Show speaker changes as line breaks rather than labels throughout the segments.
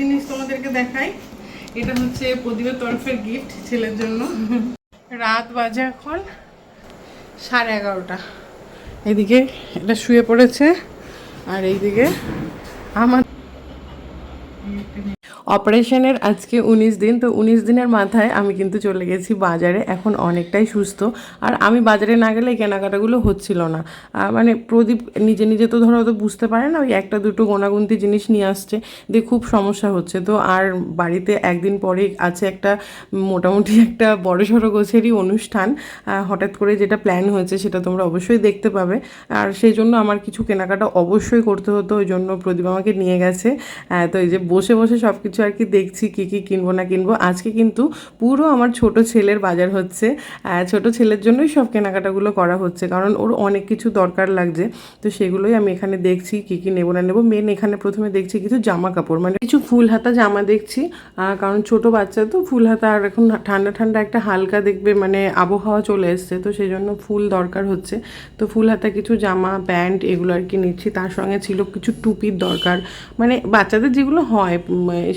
জিনিস তোমাদেরকে দেখাই। এটা হচ্ছে প্রদীপের তরফের গিফট ছেলের জন্য। রাত বাজে এখন সাড়ে এগারোটা। এদিকে এটা শুয়ে পড়েছে, আর এইদিকে আমার অপারেশনের আজকে উনিশ দিন, তো উনিশ দিনের মাথায় আমি কিন্তু চলে গেছি বাজারে। এখন অনেকটাই সুস্থ। আর আমি বাজারে না গেলে কেনাকাটাগুলো হচ্ছিল না। মানে প্রদীপ নিজে নিজে তো ধরো তো বুঝতে পারে না, ওই একটা দুটো গোনাগুন্তি জিনিস নিয়ে আসছে দিয়ে খুব সমস্যা হচ্ছে। তো আর বাড়িতে একদিন পরে আছে একটা মোটামুটি একটা বড় সড়ো গোছেরই অনুষ্ঠান। হঠাৎ করে যেটা প্ল্যান হয়েছে সেটা তোমরা অবশ্যই দেখতে পাবে। আর সেই জন্য আমার কিছু কেনাকাটা অবশ্যই করতে হতো, ওই জন্য প্রদীপ আমাকে নিয়ে গেছে। তো এই যে বসে বসে সব কিছু আর কি দেখছি, কী কী কিনবো, না কিনবো। আজকে কিন্তু পুরো আমার ছোট ছেলের বাজার হচ্ছে। ছোট ছেলের জন্যই সব কেনাকাটাগুলো করা হচ্ছে। কারণ ওর অনেক কিছু দরকার লাগছে। তো সেগুলোই আমি এখানে দেখছি, কী কী নেব, না নেব। মেন এখানে প্রথমে দেখছি কিছু জামা কাপড়। মানে কিছু ফুল হাতা জামা দেখছি। কারণ ছোট বাচ্চা তো ফুল হাতা আর এখন ঠান্ডা ঠান্ডা একটা হালকা দেখবে মানে আবহাওয়া চলে এসছে। তো সেই জন্য ফুল দরকার হচ্ছে। তো ফুল হাতা কিছু জামা, প্যান্ট এগুলো আর কি নিচ্ছি। তার সঙ্গে ছিল কিছু টুপির দরকার। মানে বাচ্চাদের যেগুলো হয়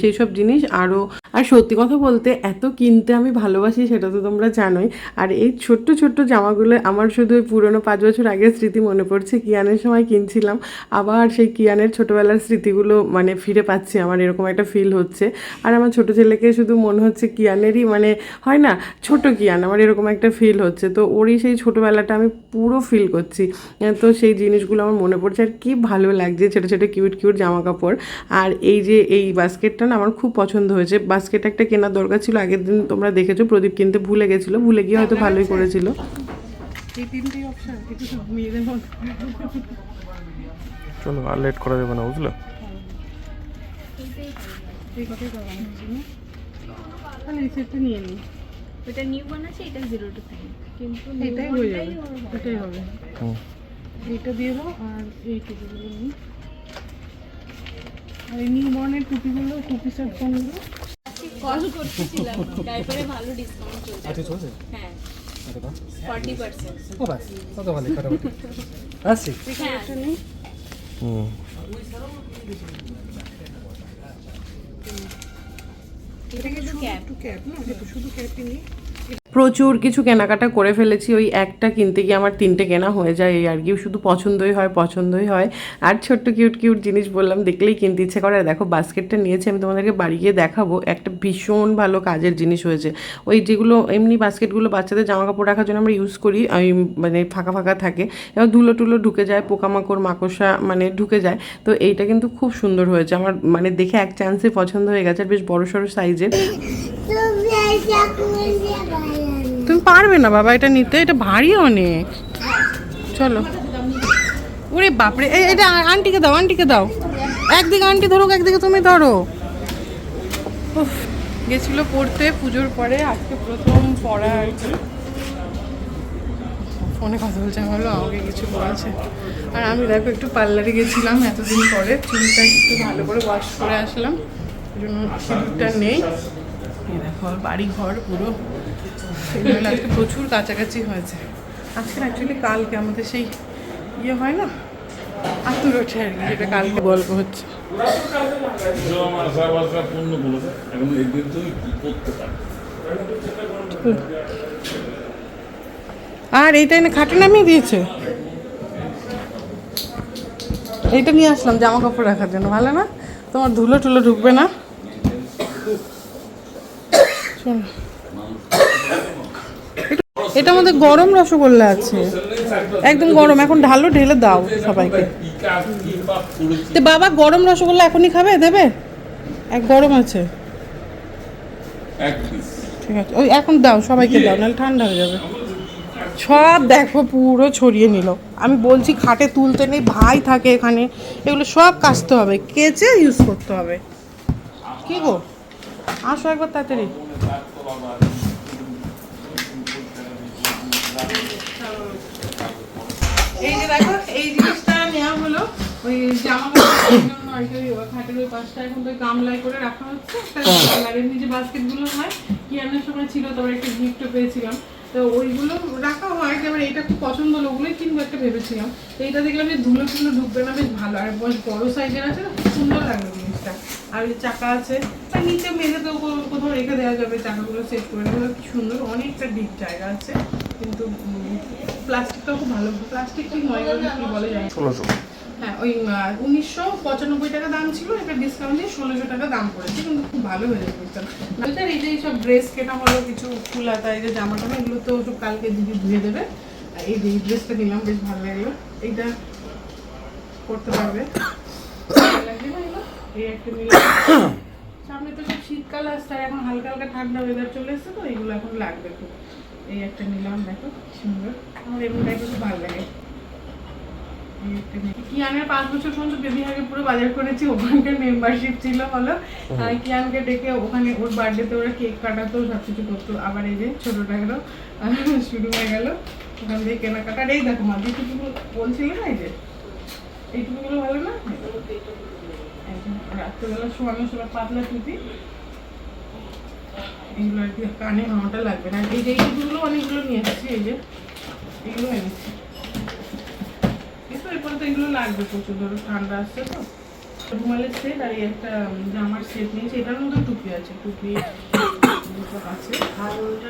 সেই সব জিনিস আরও আর সত্যি কথা বলতে, এত কিনতে আমি ভালোবাসি সেটা তো তোমরা জানোই। আর এই ছোট্ট ছোট্ট জামাগুলো আমার শুধু ওই পুরোনো পাঁচ বছর আগের স্মৃতি মনে পড়ছে, কিয়ানের সময় কিনছিলাম। আবার সেই কিয়ানের ছোটোবেলার স্মৃতিগুলো মানে ফিরে পাচ্ছি, আমার এরকম একটা ফিল হচ্ছে। আর আমার ছোট ছেলেকে শুধু মনে হচ্ছে কিয়ানেরই মানে হয় না, ছোট কিয়ান, আমার এরকম একটা ফিল হচ্ছে। তো ওরই সেই ছোটোবেলাটা আমি পুরো ফিল করছি। তো সেই জিনিসগুলো আমার মনে পড়ছে, আর কি ভালো লাগছে ছোটো ছোটো কিউট কিউট জামা কাপড় আর এই যে এই বাস্কেটটা না আমার খুব পছন্দ হয়েছে বাস্কেট একটা কেনার দরকার ছিল। আগের দিন তোমরা দেখেছ প্রদীপ কিনতে ভুলে গেছিল। ভুলে গিয়ে হয়তো ভালোই করেছিল।
চলো আর লেট করা যাবে না বুঝলে?
নিয়ে নিই।
ওটা নিউ এটা জিরো টু ফাইভ কিন্তু
এটাই হয়ে যাবে এটাই হবে। দিয়ে দাও আর এই টুপিগুলো নিই। আর এই নিউ বর্নের টুপিগুলো টুপি সেট কোনগুলো
কল করতেছিলাম ডাইপারে ভালো ডিসকাউন্ট চলছে।
আচ্ছা চলছে?
হ্যাঁ।
আরে বাহ
ফর্টি পার্সেন্ট।
ও বাস কত ভালো মোটামুটি। আসছি
হ্যাঁ।
হুম।
শুধু
ক্যাপ।
শুধু ক্যাপই নিই।
প্রচুর কিছু কেনাকাটা করে ফেলেছি। ওই একটা কিনতে গিয়ে আমার তিনটে কেনা হয়ে যায় এই আর কি। শুধু পছন্দই হয় পছন্দই হয়। আর ছোট্ট কিউট কিউট জিনিস বললাম, দেখলেই কিনতে ইচ্ছে করে। আর দেখো, বাস্কেটটা নিয়েছি, আমি তোমাদেরকে বাড়ি গিয়ে দেখাবো। একটা ভীষণ ভালো কাজের জিনিস হয়েছে। ওই যেগুলো, এমনি বাস্কেটগুলো বাচ্চাদের জামা কাপড় রাখার জন্য আমরা ইউজ করি, ওই মানে ফাঁকা ফাঁকা থাকে। এবার ধুলো টুলো ঢুকে যায়, পোকামাকড়, মাকড়সা মানে ঢুকে যায়। তো এইটা কিন্তু খুব সুন্দর হয়েছে। আমার মানে দেখে এক চান্সে পছন্দ হয়ে গেছে, আর বেশ বড় সড়ো সাইজের তুমি পারবে না বাবা, এটা নিতে, এটা ভারী অনেক। চলো। ওরে বাপরে এটা আন্টিকে দাও আন্টিকে দাও। একদিকে আন্টি ধরো একদিকে তুমি ধরো। গেছিল পড়তে, পুজোর পরে, আজকে প্রথম পড়া আর কি। ফোনে কথা বলছে, আমি আমাকে কিছু বলছে। আর আমি দেখো, একটু পার্লারে গেছিলাম এতদিন পরে, চুলটা একটু ভালো করে ওয়াশ করে আসলাম। জন্য নেই। এই দেখো বাড়ি ঘর পুরো আজকে প্রচুর কাছাকাছি হয়েছে। আজকে অ্যাকচুয়ালি কালকে আমাদের সেই ইয়ে হয় না? আতুর ওঠে আর কি, যেটা কালকে গল্প হচ্ছে। আর এইটা এনে খাটে নামিয়ে দিয়েছে? এইটা নিয়ে আসলাম, জামা কাপড় রাখার জন্য, ভালো না? তোমার ধুলো টুলো ঢুকবে না? এটার মধ্যে গরম রসগোল্লা আছে। একদম গরম। এখন ঢালো ঢেলে দাও সবাইকে। তো বাবা, গরম রসগোল্লা এখনই খাবে? দেবে? এক গরম আছে। ঠিক আছে। ওই এখন দাও, সবাইকে দাও, নাহলে ঠান্ডা হয়ে যাবে। সব দেখো, পুরো ছড়িয়ে নিল। আমি বলছি, খাটে তুলতে নেই, ভাই থাকে এখানে। এগুলো সব কাচতে হবে, কেচে ইউজ করতে হবে। কি গো? আসো একবার তাড়াতাড়ি। এই যে দেখো, এই জিনিসটা নেওয়া হলো। ওই কি পাশটা এখন তো গামলায় করে রাখা হচ্ছে। হয় সময় ছিল তারপর একটা গিফটও পেয়েছিলাম। তো ওইগুলো রাখা হয় এবার এটা খুব পছন্দ হলো ওগুলোই কিনবো একটা ভেবেছিলাম। তো দেখলাম যে ধুলো টুলো ঢুকবে না, বেশ ভালো। আর বড় সাইজের আছে খুব সুন্দর লাগল।
একটা আর ওই চাকা আছে আর নিচে মেঝেতেও কো- কোথাও রেখে দেওয়া যাবে চাকাগুলো সেট করে দেওয়া কি সুন্দর অনেকটা ডিপ জায়গা আছে। কিন্তু প্লাস্টিকটাও খুব ভালো। প্লাস্টিক ঠিক নয় কি বলে যায়
ষোলোশো।
হ্যাঁ ওই উনিশশো পঁচানব্বই টাকা দাম ছিল এটা ডিসকাউন্ট দিয়ে ষোলোশো টাকা দাম পড়েছে কিন্তু খুব ভালো হয়ে এই যে সব ড্রেস কেনা হলো কিছু ফুল এই যে জামা টামা এগুলো তো সব কালকে দিদি ধুয়ে দেবে। আর এই যে এই ড্রেসটা নিলাম বেশ ভালো লাগল। এইটা করতে পারবে ভালো লাগছে না এগুলো? এই একটা নিলাম সামনে তো সব শীতকাল আসছে এখন হালকা হালকা ঠান্ডা ওয়েদার চলে এসছে তো এগুলো এখন লাগবে খুব। এই একটা নিলাম দেখো সুন্দর। আমার এমনিটাই খুব ভালো লাগে। কিয়ানের পাঁচ বছর পর্যন্ত বেবি হাগে পুরো বাজার করেছি ওখানকার মেম্বারশিপ ছিল আর কিয়ানকে ডেকে ওখানে ওর বার্থডেতে ওরা কেক কাটাতো সব কিছু করতো। আবার এই যে ছোটোটাকেরও শুরু হয়ে গেল। ওখান থেকে কেনাকাটা। এই দেখো মা যেটুকু বলছিল না এই যে এইটুকুগুলো ভালো না? এই যে, রাত্রেবেলা শোয়ানোর সময় পাতলা টুপি এগুলো আর কি কানে হাওয়াটা লাগবে না। এই যে এইটুকুগুলো অনেকগুলো নিয়ে এসেছি এই যে এগুলো এনেছি কিন্তু এরপরে তো এগুলো লাগবে প্রচুর ধরো ঠান্ডা আসছে তো। রুমালের সেট আর এই একটা জামার সেট নিয়েছি। এটার মধ্যে টুপি আছে টুপি আছে। আর ওইটা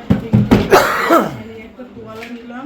একটা তোয়ালা নিলাম।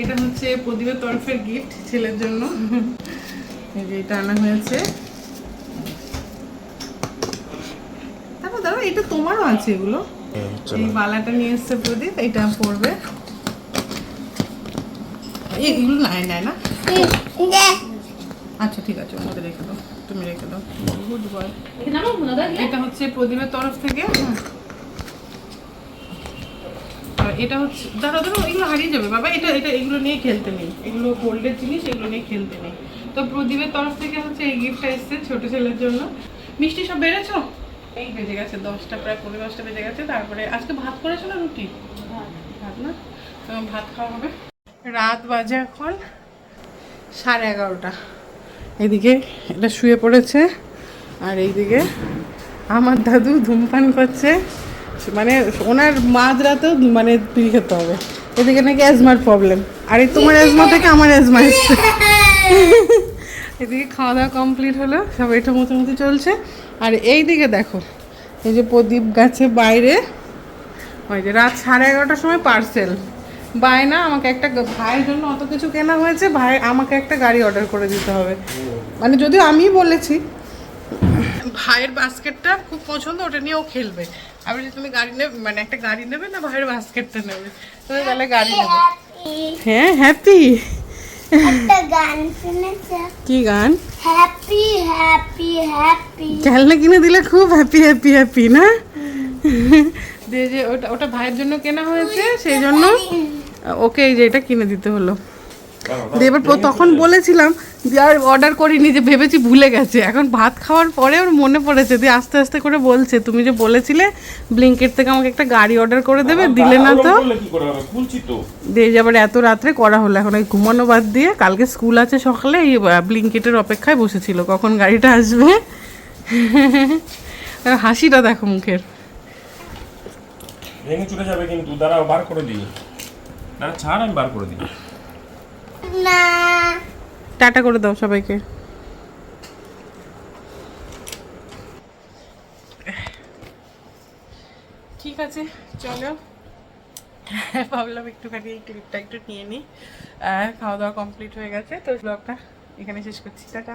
এটা হচ্ছে প্রদীপের তরফের গিফট ছেলের জন্য। এই যে এটা আনা হয়েছে। দেখো দাদা এটা তোমারও আছে এগুলো? এই বালাটা নিয়ে এসছে প্রদীপ এটা পরবে। এগুলো নাই নাই না? আচ্ছা ঠিক আছে মধ্যে রেখে দাও তুমি রেখে দাও। গুড বয় এটা হচ্ছে প্রদীপের তরফ থেকে। এটা হচ্ছে ধরো ধরো এগুলো হারিয়ে যাবে। বাবা এটা এটা এগুলো নিয়ে খেলতে নেই। এগুলো গোল্ডের জিনিস এগুলো নিয়ে খেলতে নেই। তো প্রদীপের তরফ থেকে হচ্ছে এই গিফটটা এসছে ছোট ছেলের জন্য। মিষ্টি সব বেড়েছো? এই বেজে গেছে দশটা প্রায় পনেরো দশটা বেজে গেছে। তারপরে আজকে ভাত করেছ না রুটি? ভাত না? তো ভাত খাওয়া হবে। রাত বাজে এখন সাড়ে এগারোটা। এদিকে এটা শুয়ে পড়েছে আর এইদিকে আমার দাদু ধূমপান করছে। মানে ওনার মাঝরাতেও মানে পিল খেতে হবে। এদিকে নাকি অ্যাজমার প্রবলেম আর তোমার অ্যাজমা থেকে আমার অ্যাজমা এসছে। এদিকে খাওয়া দাওয়া কমপ্লিট হলো, সব এটা মোটামুটি চলছে। আর এই দিকে দেখো, এই যে প্রদীপ গাছে বাইরে, ওই যে রাত সাড়ে এগারোটার সময় পার্সেল বায়না আমাকে একটা ভাইয়ের জন্য অত কিছু কেনা হয়েছে, ভাই আমাকে একটা গাড়ি অর্ডার করে দিতে হবে। মানে যদিও আমিই বলেছি ভাইয়ের বাস্কেটটা খুব পছন্দ ওটা নিয়ে ও খেলবে। আমি যে তুমি গাড়ি নেবে? মানে একটা গাড়ি নেবে না ভাইয়ের বাস্কেটটা নেবে? তুমি তাহলে গাড়ি নেবে। হ্যাঁ হ্যাপি
একটা গান শুনেছে?
কি গান?
হ্যাপি হ্যাপি হ্যাপি
খেলনা কিনে দিলে খুব হ্যাপি হ্যাপি হ্যাপি না? দিয়ে যে ওটা ওটা ভাইয়ের জন্য কেনা হয়েছে সেই জন্য ওকে এই যে এটা কিনে দিতে হলো। দিয়ে এবার তখন বলেছিলাম দিয়ে আর অর্ডার করিনি যে ভেবেছি ভুলে গেছে। এখন ভাত খাওয়ার পরে ওর মনে পড়েছে দিয়ে আস্তে আস্তে করে বলছে তুমি যে বলেছিলে ব্লিঙ্কেট থেকে আমাকে একটা গাড়ি অর্ডার করে দেবে দিলে না তো? দিয়ে যে আবার এত রাত্রে করা হলো এখন ওই ঘুমানো বাদ দিয়ে কালকে স্কুল আছে সকালে এই ব্লিঙ্কেটের অপেক্ষায় বসেছিল কখন গাড়িটা আসবে? হাসিটা দেখো মুখের।
ভেঙে চলে যাবে কিন্তু দাঁড়াও বার করে দিই। না ছাড় আমি বার করে দিই।
না।
টাটা করে দাও সবাইকে। ঠিক আছে, চলো। ভাবলাম একটুখানি এই ক্লিপটা একটু নিয়ে নিই। খাওয়া দাওয়া কমপ্লিট হয়ে গেছে, তো ব্লগটা এখানে শেষ করছি। টাটা।